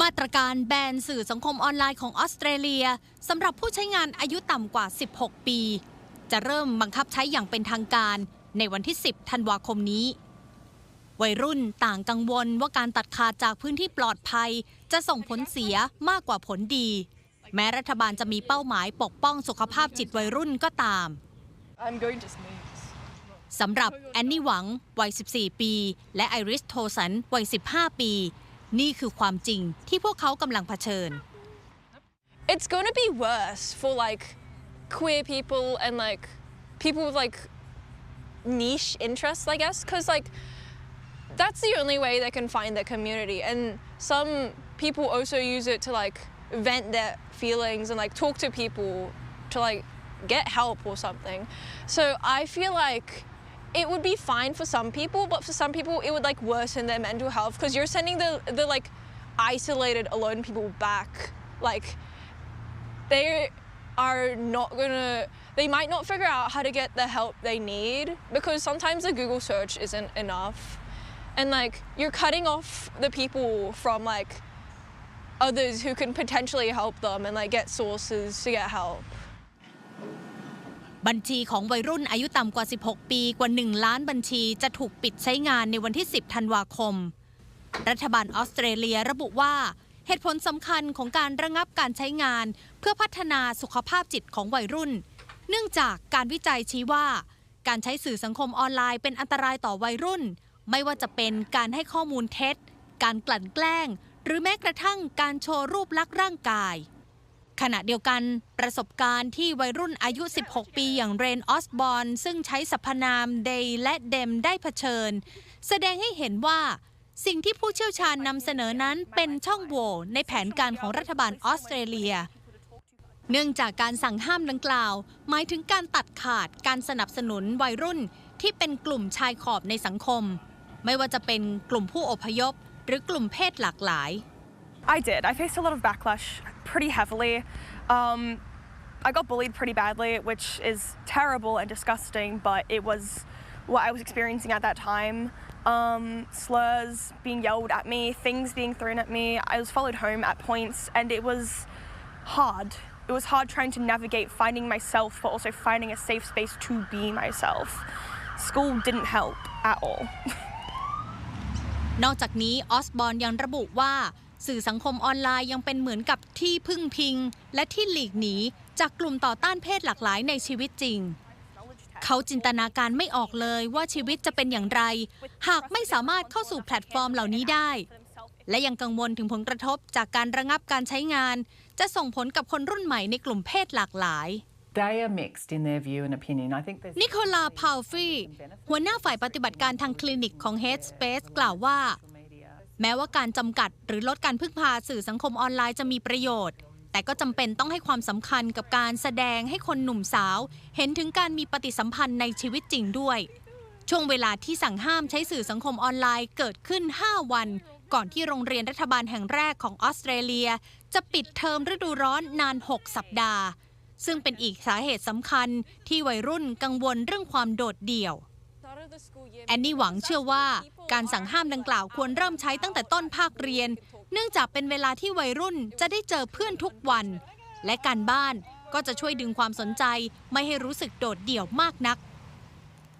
มาตรการแบนสื่อสังคมออนไลน์ของออสเตรเลียสำหรับผู้ใช้งานอายุต่ำกว่า 16 ปี จะเริ่มบังคับใช้อย่างเป็นทางการในวันที่ 10 ธันวาคมนี้ วัยรุ่นต่างกังวลว่าการตัดขาดจากพื้นที่ปลอดภัย จะส่งผลเสียมากกว่าผลดี แม้รัฐบาลจะมีเป้าหมายปกป้องสุขภาพจิตวัยรุ่นก็ตามสำหรับแอนนี่หวังวัย 14 ปี และไอริสโทสันวัย 15 ปี นี่คือความจริงที่พวกเขากำลังเผชิญ It's going to be worse for like queer people and like people with like niche interests, I guess, because like that's the only way they can find their community. And some people also use it to like vent their feelings and like talk to people to like get help or something. So I feel like it would be fine for some people, but for some people it would like worsen their mental health because you're sending the the like isolated, alone people back. Like they are not gonna they might not figure out how to get the help they need because sometimes the google search isn't enough and like you're cutting off the people from like others who can potentially help them and like get sources to get help บัญชีของวัยรุ่นอายุต่ำกว่า 16 ปีกว่า 1 ล้านบัญชีจะถูกปิดใช้งานในวันที่ 10 ธันวาคม รัฐบาลออสเตรเลียระบุว่า เหตุผลสำคัญของการระงับการใช้งาน เพื่อพัฒนาสุขภาพจิตของวัยรุ่น เนื่องจากการวิจัยชี้ว่า การใช้สื่อสังคมออนไลน์เป็นอันตรายต่อวัยรุ่น ไม่ว่าจะเป็นการให้ข้อมูลเท็จ การกลั่นแกล้ง หรือแม้กระทั่งการโชว์รูปลักษณ์ร่างกาย ขณะเดียวกันประสบการณ์ที่วัยรุ่นอายุ 16 ปีอย่างเรนออสบอนซึ่งใช้สรรพนามเดย์และเดมได้เผชิญ แสดงให้เห็นว่า สิ่งที่ผู้เชี่ยวชาญนำเสนอนั้นเป็นช่องโหว่ในแผนการของรัฐบาลออสเตรเลีย เนื่องจากการสั่งห้ามดังกล่าว หมายถึงการตัดขาดการสนับสนุนวัยรุ่นที่เป็นกลุ่มชายขอบในสังคม ไม่ว่าจะเป็นกลุ่มผู้อพยพ หรือกลุ่มเพศหลากหลาย I did. I faced a lot of backlash pretty heavily. Um, I got bullied pretty badly, which is terrible and disgusting, but it was what I was experiencing at that time. Um, slurs being yelled at me, things being thrown at me. I was followed home at points, and it was hard. It was hard trying to navigate finding myself, but also finding a safe space to be myself. School didn't help at all. นอกจากนี้ออสบอนยังระบุว่า สื่อสังคมออนไลน์ยังเป็นเหมือนกับที่พึ่งพิง และที่หลีกหนี จากกลุ่มต่อต้านเพศหลากหลายในชีวิตจริง เขาจินตนาการไม่ออกเลยว่าชีวิตจะเป็นอย่างไร หากไม่สามารถเข้าสู่แพลตฟอร์มเหล่านี้ได้ และยังกังวลถึงผลกระทบจากการระงับการใช้งาน จะส่งผลกับคนรุ่นใหม่ในกลุ่มเพศหลากหลาย They are mixed in their view and opinion. I think there's นิโคลาพาวฟรีหัวหน้าฝ่ายปฏิบัติการทางคลินิกของ Headspace กล่าวว่า แม้ว่าการจำกัดหรือลดการพึ่งพาสื่อสังคมออนไลน์จะมีประโยชน์ แต่ก็จำเป็นต้องให้ความสำคัญกับการแสดงให้คนหนุ่มสาว เห็นถึงการมีปฏิสัมพันธ์ในชีวิตจริงด้วย ช่วงเวลาที่สั่งห้ามใช้สื่อสังคมออนไลน์เกิดขึ้น 5 วัน ก่อนที่โรงเรียนรัฐบาลแห่งแรกของออสเตรเลีย จะปิดเทอมฤดูร้อนนาน 6 สัปดาห์ ซึ่งเป็นอีกสาเหตุสำคัญที่วัยรุ่นกังวลเรื่องความโดดเดี่ยว แอนนี่หวังเชื่อว่าการสั่งห้ามดังกล่าวควรเริ่มใช้ตั้งแต่ต้นภาคเรียน เนื่องจากเป็นเวลาที่วัยรุ่นจะได้เจอเพื่อนทุกวัน และการบ้านก็จะช่วยดึงความสนใจไม่ให้รู้สึกโดดเดี่ยวมากนัก